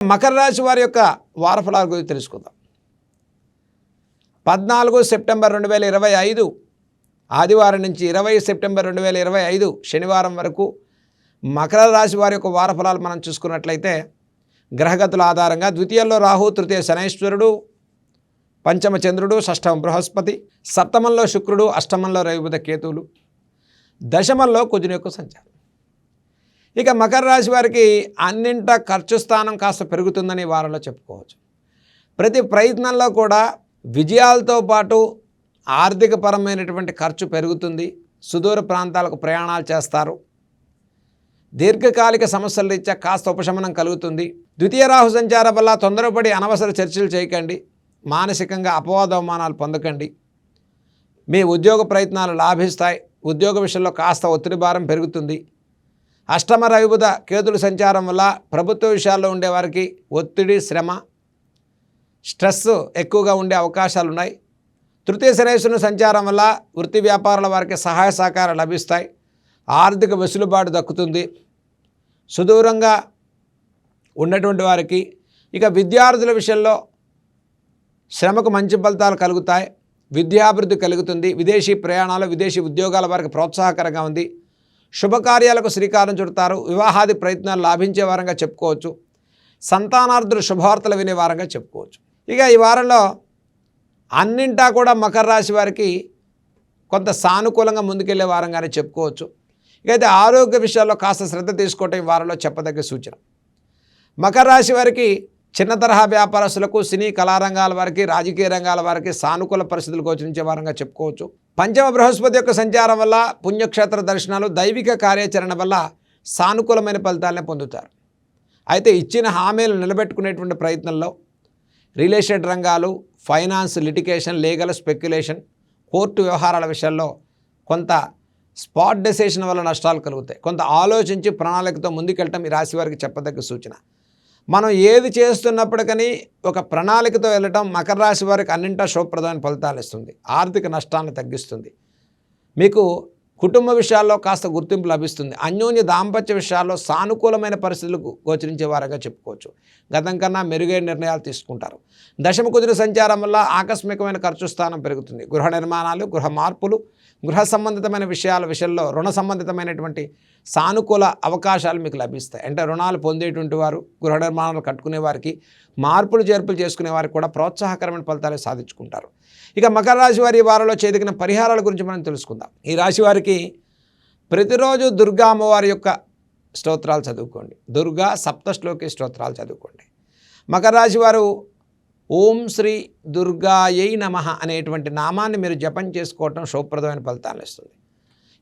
మకర రాశి వారి యొక్క వారఫలాల గురించి తెలుసుకుందాం. పద్నాలుగు సెప్టెంబర్ రెండు వేల ఇరవై ఐదు ఆదివారం నుంచి ఇరవై సెప్టెంబర్ రెండు వేల ఇరవై ఐదు శనివారం వరకు మకర రాశి వారి యొక్క వారఫలాలు మనం చూసుకున్నట్లయితే గ్రహగతుల ఆధారంగా ద్వితీయంలో రాహు తృతీయ శనైశ్వరుడు పంచమ చంద్రుడు షష్టమ బృహస్పతి సప్తమంలో శుక్రుడు అష్టమంలో రవిబుధ కేతువులు దశమంలో కుజుని యొక్క సంచారం. ఇక మకర రాశి వారికి అన్నింట ఖర్చు స్థానం కాస్త పెరుగుతుందని వారంలో చెప్పుకోవచ్చు. ప్రతి ప్రయత్నంలో కూడా విజయాలతో పాటు ఆర్థికపరమైనటువంటి ఖర్చు పెరుగుతుంది. సుదూర ప్రాంతాలకు ప్రయాణాలు చేస్తారు. దీర్ఘకాలిక సమస్యల రీత్యా కాస్త ఉపశమనం కలుగుతుంది. ద్వితీయ రాహు సంచారం వల్ల తొందరపడి అనవసర చర్చలు చేయకండి. మానసికంగా అపవాదవమానాలు పొందకండి. మీ ఉద్యోగ ప్రయత్నాలు లాభిస్తాయి. ఉద్యోగ విషయంలో కాస్త ఒత్తిడి భారం పెరుగుతుంది. అష్టమ రవిబుధ కేతుల సంచారం వల్ల ప్రభుత్వ విషయాల్లో ఉండేవారికి ఒత్తిడి శ్రమ స్ట్రెస్ ఎక్కువగా ఉండే అవకాశాలు ఉన్నాయి తృతీయ శనేశ్వరుని సంచారం వల్ల వృత్తి వ్యాపారాల వారికి సహాయ సహకారాలు లభిస్తాయి. ఆర్థిక వెసులుబాటు దక్కుతుంది. సుదూరంగా ఉన్నటువంటి వారికి ఇక విద్యార్థుల విషయంలో శ్రమకు మంచి ఫలితాలు కలుగుతాయి. విద్యాభివృద్ధి కలుగుతుంది. విదేశీ ప్రయాణాలు విదేశీ ఉద్యోగాల వారికి ప్రోత్సాహకరంగా ఉంది. శుభకార్యాలకు శ్రీకారం చుడతారు వివాహాది ప్రయత్నాలు లాభించే వారంగా చెప్పుకోవచ్చు సంతానార్థులు శుభవార్తలు వినే వారంగా చెప్పుకోవచ్చు. ఇక ఈ వారంలో అన్నింటా కూడా మకర రాశి వారికి కొంత సానుకూలంగా ముందుకెళ్ళే వారంగానే చెప్పుకోవచ్చు. ఇక అయితే ఆరోగ్య విషయాల్లో కాస్త శ్రద్ధ తీసుకోవటం ఈ వారంలో చెప్పదగ్గ సూచన. మకర రాశి వారికి చిన్న తరహా వ్యాపారస్తులకు సినీ కళారంగాల వారికి రాజకీయ రంగాల వారికి సానుకూల పరిస్థితులు గోచరించే వారంగా చెప్పుకోవచ్చు. పంచమ బృహస్పతి యొక్క సంచారం వల్ల పుణ్యక్షేత్ర దర్శనాలు దైవిక కార్యాచరణ వల్ల సానుకూలమైన ఫలితాలనే పొందుతారు. అయితే ఇచ్చిన హామీలు నిలబెట్టుకునేటువంటి ప్రయత్నంలో రియల్ ఎస్టేట్ రంగాలు finance litigation legal speculation court వ్యవహారాల విషయాల్లో కొంత స్పాట్ డెసిషన్ వల్ల నష్టాలు కలుగుతాయి. కొంత ఆలోచించి ప్రణాళికతో ముందుకెళ్ళటం ఈ రాశి వారికి చెప్పదగ్గ సూచన. మనం ఏది చేస్తున్నప్పటికని ఒక ప్రణాళికతో వెళ్ళటం మకర రాశి వారికి అన్నింటా శుభప్రదమైన ఫలితాలు ఇస్తుంది. ఆర్థిక నష్టాన్ని తగ్గిస్తుంది. మీకు కుటుంబ విషయాల్లో కాస్త గుర్తింపు లభిస్తుంది. అన్యోన్య దాంపత్య విషయాల్లో సానుకూలమైన పరిస్థితులు గోచరించే వారుగా చెప్పుకోవచ్చు. గతం కన్నా మెరుగైన నిర్ణయాలు తీసుకుంటారు. దశమ కుదిరి సంచారం వల్ల ఆకస్మికమైన ఖర్చు స్థానం పెరుగుతుంది. గృహ నిర్మాణాలు గృహ మార్పులు గృహ సంబంధితమైన విషయాల విషయంలో రుణ సంబంధితమైనటువంటి సానుకూల అవకాశాలు మీకు లభిస్తాయి. అంటే రుణాలు పొందేటువంటి వారు గృహ నిర్మాణాలు కట్టుకునే వారికి మార్పులు చేర్పులు చేసుకునే వారికి కూడా ప్రోత్సాహకరమైన ఫలితాలు సాధించుకుంటారు. ఇక మకర రాశి వారి వారిలో వారంలో పరిహారాల గురించి మనం తెలుసుకుందాం. ఈ రాశి వారికి ప్రతిరోజు దుర్గా అమ్మవారి యొక్క స్తోత్రాలు చదువుకోండి. దుర్గా సప్తశ్లోకి స్తోత్రాలు చదువుకోండి. మకర రాశి వారు ఓం శ్రీ దుర్గాయై నమ అనేటువంటి నామాన్ని మీరు జపం చేసుకోవటం శుభప్రదమైన ఫలితాలు ఇస్తుంది.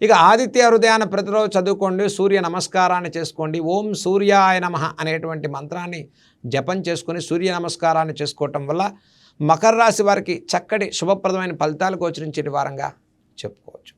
ఇక ఆదిత్య హృదయాన్ని ప్రతిరోజు చదువుకోండి సూర్య నమస్కారాన్ని చేసుకోండి ఓం సూర్యాయ నమ అనేటువంటి మంత్రాన్ని జపం చేసుకొని సూర్య నమస్కారాన్ని చేసుకోవటం వల్ల మకర రాశి వారికి చక్కటి శుభప్రదమైన ఫలితాలు గోచరించే వారంగా చెప్పుకోవచ్చు.